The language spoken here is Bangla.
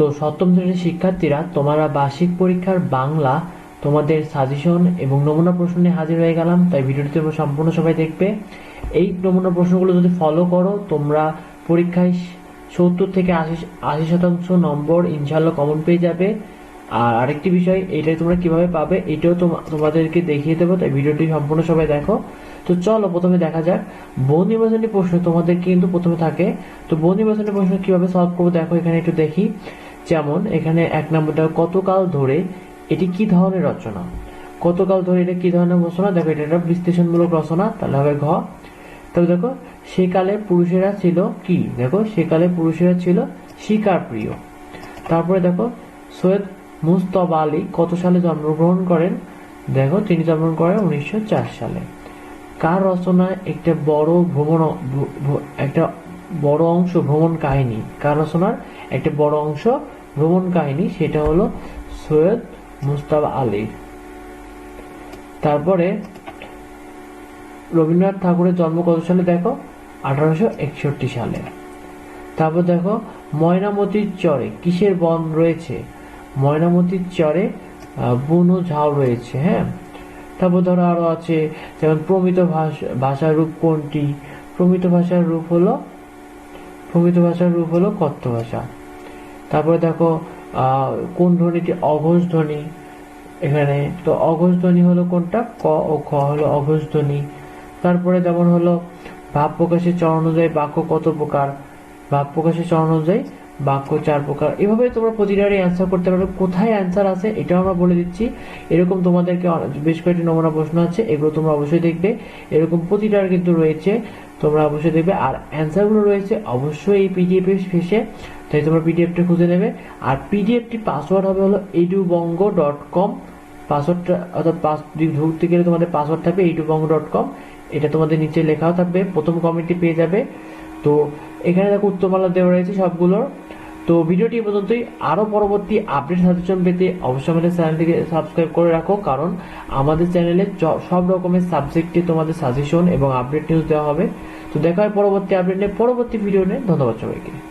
তো সপ্তম শ্রেণির শিক্ষার্থীরা তোমরা বার্ষিক পরীক্ষার বাংলা তোমাদের সাজেশন এবং নমুনা প্রশ্ন নিয়ে হাজির হয়ে গেলাম, তাই ভিডিওটি তোমরা সম্পূর্ণ সবাই দেখবে। এই নমুনা প্রশ্নগুলো যদি ফলো করো, তোমরা পরীক্ষায় সত্তর থেকে আশি আশি শতাংশ নম্বর ইনশাল্লাহ কমন পেয়ে যাবে। আর আরেকটি বিষয়, এটাই তোমরা কীভাবে পাবে, এটাও তোমা- তোমাদেরকে দেখিয়ে দেবো, তাই ভিডিওটি সম্পূর্ণ সবাই দেখো। তো চলো প্রথমে দেখা যাক বহু নির্বাচনী প্রশ্ন তোমাদের কিন্তু প্রথমে থাকে। তো বহু নির্বাচনী প্রশ্ন কীভাবে সলভ করব, দেখো এখানে একটু দেখি। যেমন এখানে এক নম্বরটা, কতকাল ধরে? এটি কি ধরনের রচনা? কতকাল ধরে? এটা কি ধরনের রচনা? দেখো, এটা একটা বিশ্লেষণমূলক রচনা, তাহলে হবে ঘ। তবে দেখো সেকালে পুরুষেরা ছিল কি? দেখো সেকালে পুরুষেরা ছিল শিকার প্রিয় তারপরে দেখো, সৈয়দ মুস্তফা আলী কত সালে জন্মগ্রহণ করেন? দেখো, তিনি জন্মগ্রহণ করেন উনিশশো চার সালে। কার রচনায় একটা বড় ভ্রমণ, ভ্র- ভ্র- একটা বড় অংশ ভ্রমণ কাহিনী। কার রচনার? একটা বড় অংশ ভ্রমণ কাহিনী, সেটা হলো সৈয়দ মুস্তাফা আলী। তারপরে রবীন্দ্রনাথ ঠাকুরের জন্ম কত সালে দেখো? আঠারোশো একষট্টি সালে। তারপর দেখো, ময়নামতির চরে কিসের বন রয়েছে? ময়নামতির চরে বুনো ঝাউ রয়েছে হ্যাঁ? তারপর ধরো আরও আছে, যেমন প্রমিত ভাষা, ভাষার রূপ কোনটি? প্রমিত ভাষার রূপ হলো, প্রমিত ভাষার রূপ হলো কথ্য ভাষা। তারপরে দেখো কোন ধ্বনিটি অঘোষ ধ্বনি? এখানে তো অঘোষ ধ্বনি হলো কোনটা? ক ও খ হলো অঘোষ ধ্বনি। তারপরে যেমন হলো, ভাব প্রকাশের চরণ অনুযায়ী বাক্য কত প্রকার? ভাব প্রকাশের চরণ অনুযায়ী বাক্য চার প্রকার। এভাবে তোমরা প্রতিটারই অ্যান্সার করতে পারবে কোথায় অ্যান্সার আছে এটাও আমরা বলে দিচ্ছি। এরকম তোমাদেরকে বেশ কয়েকটি নমুনা প্রশ্ন আছে, এগুলো তোমরা অবশ্যই দেখবে। এরকম প্রতিটার কিন্তু রয়েছে, তোমরা অবশ্যই দেখবে। আর অ্যান্সারগুলো রয়েছে অবশ্যই এই পিডিএফ শেষে, তাই তোমরা পিডিএফটা খুঁজে নেবে। আর পিডিএফটি পাসওয়ার্ড হবে হলো এডুবঙ্গ ডট কম পাসওয়ার্ডটা অর্থাৎ পাস ঢুকতে গেলে তোমাদের পাসওয়ার্ড থাকবে ইউটিউবঙ্গ ডট কম এটা তোমাদের নিচে লেখাও থাকবে, প্রথম কমেন্টটি পেয়ে যাবে। তো এখানে দেখো উত্তরমালা দেওয়া রয়েছে সবগুলোর। তো ভিডিওটি পর্যন্তই। আরও পরবর্তী আপডেট সাজেশন পেতে অবশ্যই আমাদের চ্যানেলটিকে সাবস্ক্রাইব করে রাখো, কারণ আমাদের চ্যানেলে সব রকমের সাবজেক্টে তোমাদের সাজেশন এবং আপডেট নিউজ দেওয়া হবে। তো দেখা হয় পরবর্তী আপডেট নিয়ে, পরবর্তী ভিডিও নিয়ে। ধন্যবাদ সবাইকে।